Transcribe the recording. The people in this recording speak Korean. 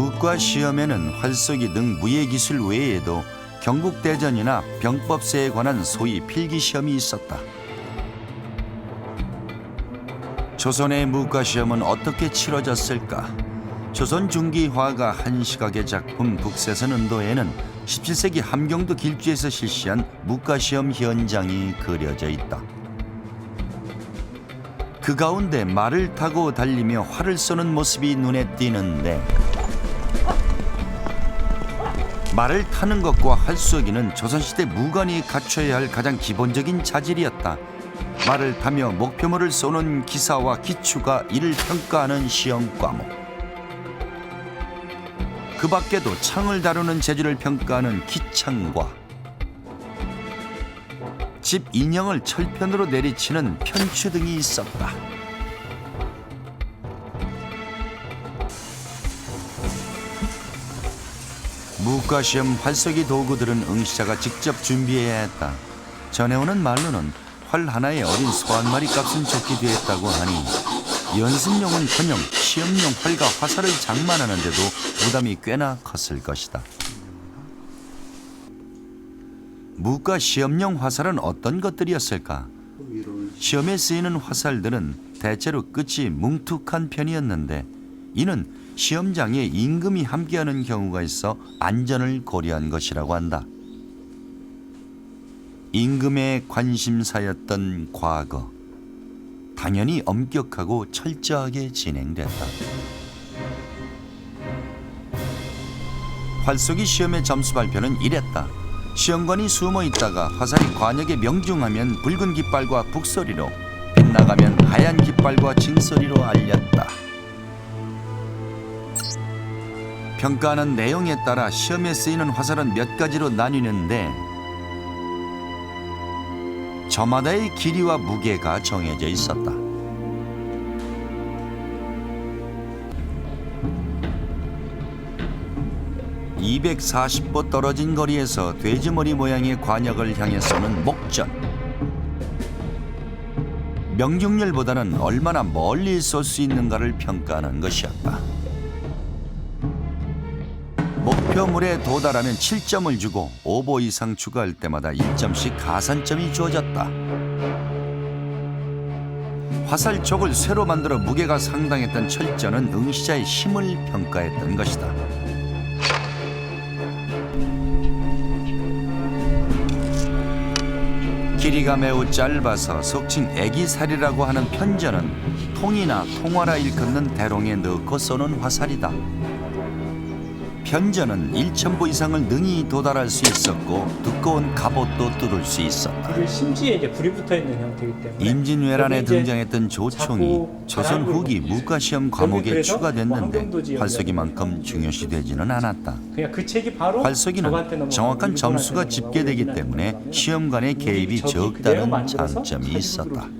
무과 시험에는 활쏘기 등 무예 기술 외에도 경국대전이나 병법세에 관한 소위 필기 시험이 있었다. 조선의 무과 시험은 어떻게 치러졌을까? 조선 중기 화가 한 시각의 작품 북새선 은도에는 17세기 함경도 길주에서 실시한 무과 시험 현장이 그려져 있다. 그 가운데 말을 타고 달리며 활을 쏘는 모습이 눈에 띄는데 말을 타는 것과 활 쏘기는 조선시대 무관이 갖춰야 할 가장 기본적인 자질이었다. 말을 타며 목표물을 쏘는 기사와 기추가 이를 평가하는 시험 과목. 그 밖에도 창을 다루는 재주를 평가하는 기창과 집 인형을 철편으로 내리치는 편추 등이 있었다. 무과 시험 활쏘기 도구들은 응시자가 직접 준비해야 했다. 전해오는 말로는 활 하나에 어린 소 한 마리 값은 좋기도 했다고 하니 연습용은커녕 시험용 활과 화살을 장만하는데도 부담이 꽤나 컸을 것이다. 무과 시험용 화살은 어떤 것들이었을까? 시험에 쓰이는 화살들은 대체로 끝이 뭉툭한 편이었는데 이는 시험장에 임금이 함께하는 경우가 있어 안전을 고려한 것이라고 한다. 임금의 관심사였던 과거 당연히 엄격하고 철저하게 진행됐다. 활쏘기 시험의 점수 발표는 이랬다. 시험관이 숨어 있다가 화살이 관역에 명중하면 붉은 깃발과 북소리로 빗나가면 하얀 깃발과 진소리로 알 평가하는 내용에 따라 시험에 쓰이는 화살은 몇 가지로 나뉘는데 저마다의 길이와 무게가 정해져 있었다. (240보) 떨어진 거리에서 돼지머리 모양의 관역을 향해 쏘는 목전 명중률보다는 얼마나 멀리 쏠 수 있는가를 평가하는 것이었다. 목표물에 도달하면 7점을 주고 5보 이상 추가할 때마다 1점씩 가산점이 주어졌다. 화살촉을 쇠로 만들어 무게가 상당했던 철저는 응시자의 힘을 평가했던 것이다. 길이가 매우 짧아서 속칭 애기살이라고 하는 편전은 통이나 통화라 일컫는 대롱에 넣고 쏘는 화살이다. 편전은 1,000보 이상을 능히 도달할 수 있었고 두꺼운 갑옷도 뚫을 수 있었다. 그 심지에 이제 불이 붙어 있는 형태이기 때문에 임진왜란에 이제 등장했던 조총이 자꾸 조선 후기 바람을 거기 과목에 그래서 뭐 추가됐는데 지역이라고 활쏘기만큼 중요시되지는 않았다. 그냥 그 책이 바로 저한테 활쏘기는 넘어가고 정확한 점수가 넘어가고 집계되기 때문에 넘어가면 시험관의 개입이 적이 그대로 적다는 만들어서 장점이 사진으로 있었다.